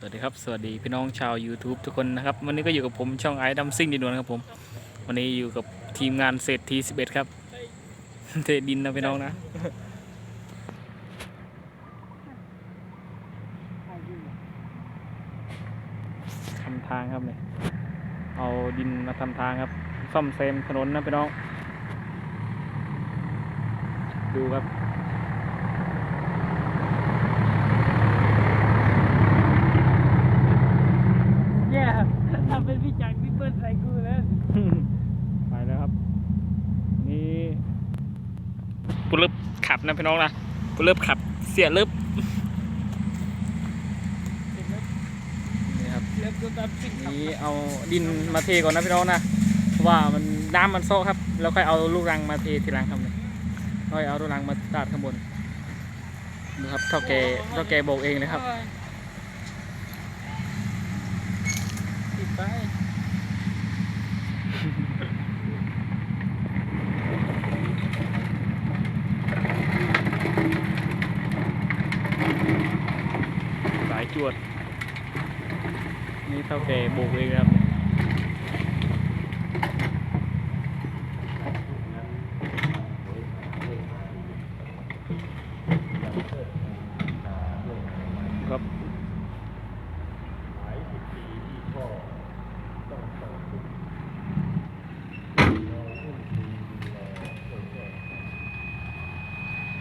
สวัสดีครับ สวัสดีพี่น้องชาว YouTube ทุกคนนะครับ วันนี้ก็อยู่กับผมช่องไอ้ดัมซิ่งดินดวนครับผม วันนี้อยู่กับทีมงานเศรษฐี11 ครับเทดินนะพี่น้องนะทำทางครับเนี่ยเอาดินมาทำทางครับ ซ่อมแซมถนนนะพี่น้อง ดูครับ แย่ทำเป็นพี่จักรพี่เปิ้ล ใส่กูแล้วไปแล้วครับ นี่ปุลึบขับนะพี่น้องนะปุลึบขับเสียลึบนี่ครับเริ่มต้นตามสิ่งนี่เอาดินมาเทก่อนนะพี่น้องนะเพราะว่ามันน้ำมันโซกครับ แล้วค่อยเอาลูกรังมาเททีหลังครับเนี่ยค่อยเอาลูกรังมาตาดข้างบนดูครับเท่าแกเท่าแกโบกเองเลยครับ ติดไป สายจวด นี่ เท่าแกโบกเองครับครับ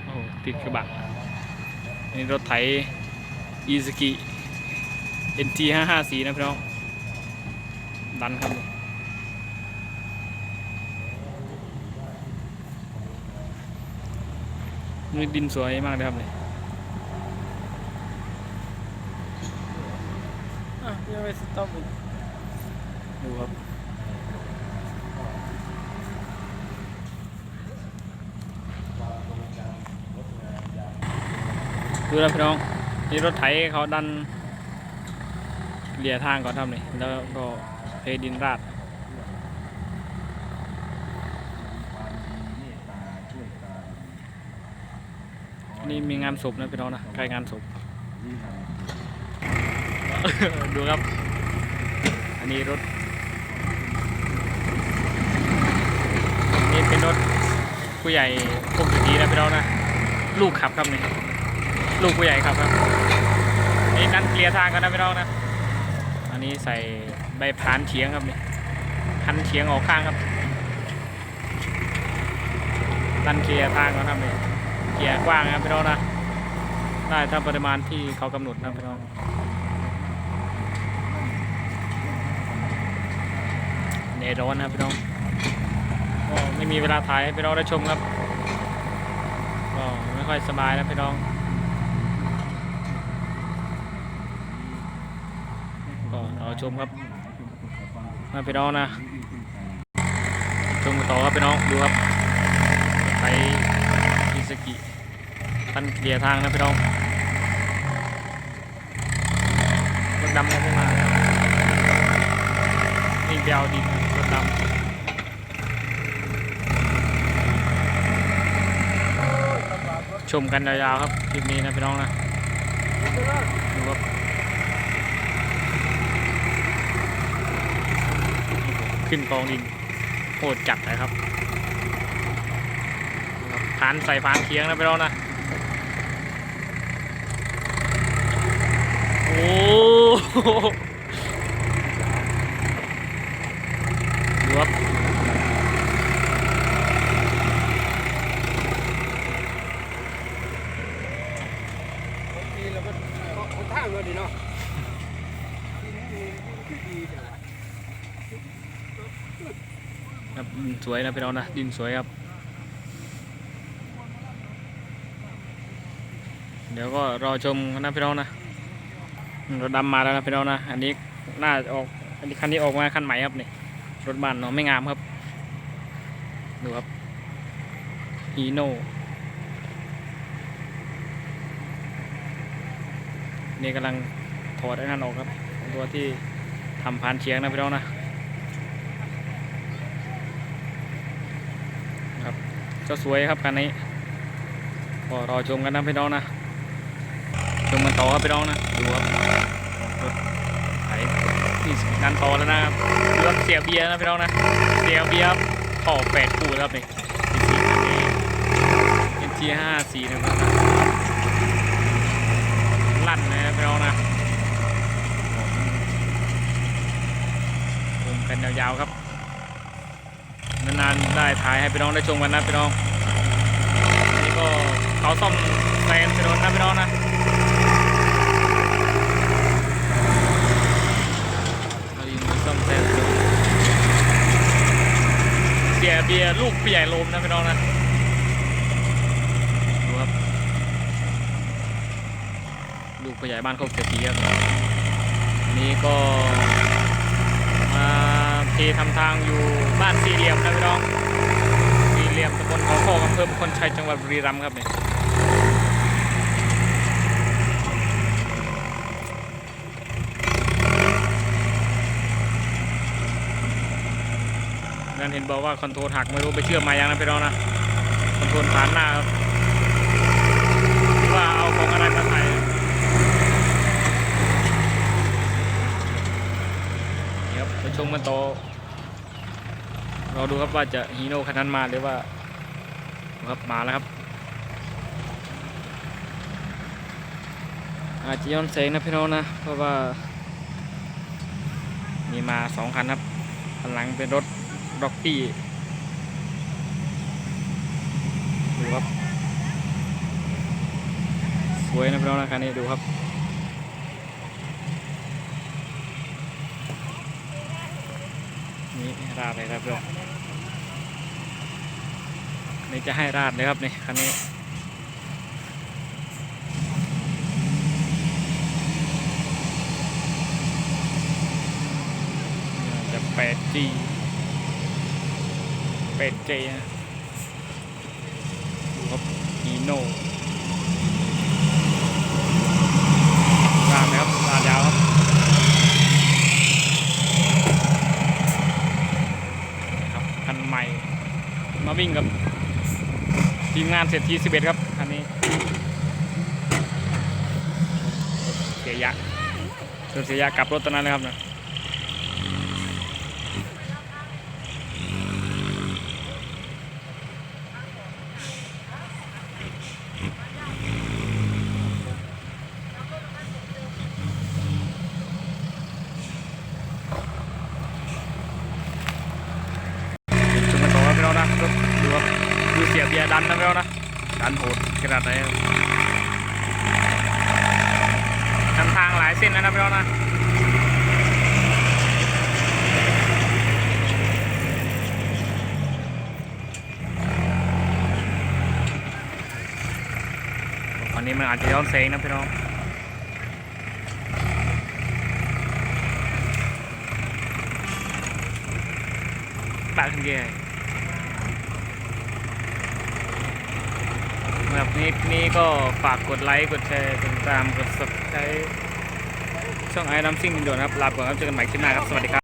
โอ้ติดกระบะนี่รถไถอีสกิ NT 5 5 4นะพี่น้อง ดันครับนี่ดินสวยมากเลยครับเลยอะยังไม่สต็อปอีกดูครับดูนะพี่น้องนี่รถไถเขาดันเลียทางก่อนทำนี่แล้วก็เทดินราดนี่มีงานศพนะพี่น้องนะใกล้งานศพดูครับ อันนี้รถ นี่เป็นรถผู้ใหญ่พวกดีนะพี่น้องนะ ลูกขับครับนี่ ลูกผู้ใหญ่ขับครับ นี่นั่นเคลียร์ทางกันนะพี่น้องนะ อันนี้ใส่ ใบพานเฉียงครับนี่พันเฉียงออกข้างครับดันเคลียร์ทางก่อนครับนี่เคลียร์กว้างครับพี่น้องนะได้ถ้าปริมาณที่เขากำหนดนะพี่น้องเนร้อนนะพี่น้องก็ไม่มีเวลาถ่ายให้พี่น้องได้ชมครับก็ไม่ค่อยสบายนะพี่น้องก็รอชมครับ นะพี่น้องนะชมกันต่อครับพี่น้องดูครับไปอิสกิทันเคลียร์ทางนะพี่น้องรถดำก็ไม่มานี่ไปเอาดินรถดำชมกันยาวๆครับคลิปนี้นะพี่น้องนะดูครับ ขึ้นกองดินโหดจัดเลยครับดูครับพานใส่พานเคียงนะพี่น้องนะ โอ้โหดูครับนี่เราก็เขาทางเลยดีเนาะ ครับสวยนะพี่น้องนะดินสวยครับ เดี๋ยวก็รอชมกันนะพี่น้องนะรถดำมาแล้วนะพี่น้องนะอันนี้น่าออกอันนี้คันนี้ออกมาคันใหม่ครับนี่รถบ้านเนาะไม่งามครับดูครับฮีโน่นี่กำลังถอดไอ้นั่นออกครับ ตัวที่ทำพานเชียงนะพี่น้องนะ ก็สวยครับคันนี้ก็รอชมกันนะพี่น้องนะชมกันต่อครับพี่น้องนะดูครับรถนี่งานต่อแล้วนะครับเรือเสียเบียร์นะพี่น้องนะเสียเบียร์ต่อแปดคู่แล้วครับนี่เอ็นจีห้าสี่นะครับลั่นนะพี่น้องนะผมกันยาวๆครับ นานๆได้ถ่ายให้พี่น้องได้ชมกันนะพี่น้องนี่ก็เขาซ่อมแซนถนนนะพี่น้องนะเราซ่อมแซมอยู่เสียเบียร์ลูกผู้ใหญ่ลมนะพี่น้องนะดูครับลูกผู้ใหญ่บ้านโคกเศรษฐีครับนนี้ก็ ที่ทำทางอยู่บ้านสี่เหลี่ยมนะพี่น้องสี่เหลี่ยมตำบลเขาโคกอำเภอพลชัยจังหวัดบุรีรัมย์ครับเนี่ยนั่นเห็นบอกว่าคอนโทรลหักไม่รู้ไปเชื่อมมายังนะพี่น้องนะคอนโทรลผ่านหน้าครับว่าเอาของอะไรมาใส่เดี๋ยวไปชมกันต่อ รอดูครับว่าจะฮีโน่คันนั้นมาหรือว่าครับมาแล้วครับอาจจะย้อนแสงนะพี่น้องนะ เพราะว่า มีมาสองคันครับคันหลังเป็นรถร็อกกี้ดูครับ สวยนะพี่น้องนะคันนี้ดูครับ นี่ราดเลยครับพี่น้องนี่จะให้ราดเลยครับนี่คันนี้จะ 8G 8J นะดูครับฮีโน่รามนะครับลาดยาวครับครับคันใหม่ มาวิ่งกับทีม งานเศรษฐี11ครับ อันนี้เสียยะเสียยะกลับรถตอนนั้นเลยครับนะ ชมกันต่อครับพี่น้องนะก็ดูครับดูเสียเบียร์ดันนะพี่น้องนะดันโหดข นาดไหนทำทางหลายเส้นแล้วนะพี่น้องนะวันนี้มันอาจจะย้อนแสงนะพี่น้องปากขึ้นแย่ แบบนี้นี้ก็ฝากกดไลค์กดแชร์กดติดตามกด subscribe ช่องไอ้น้ำซิ่งดินด่วนครับลาไปก่อนครับเจอกันใหม่คลิปหน้าครับ สวัสดีครับ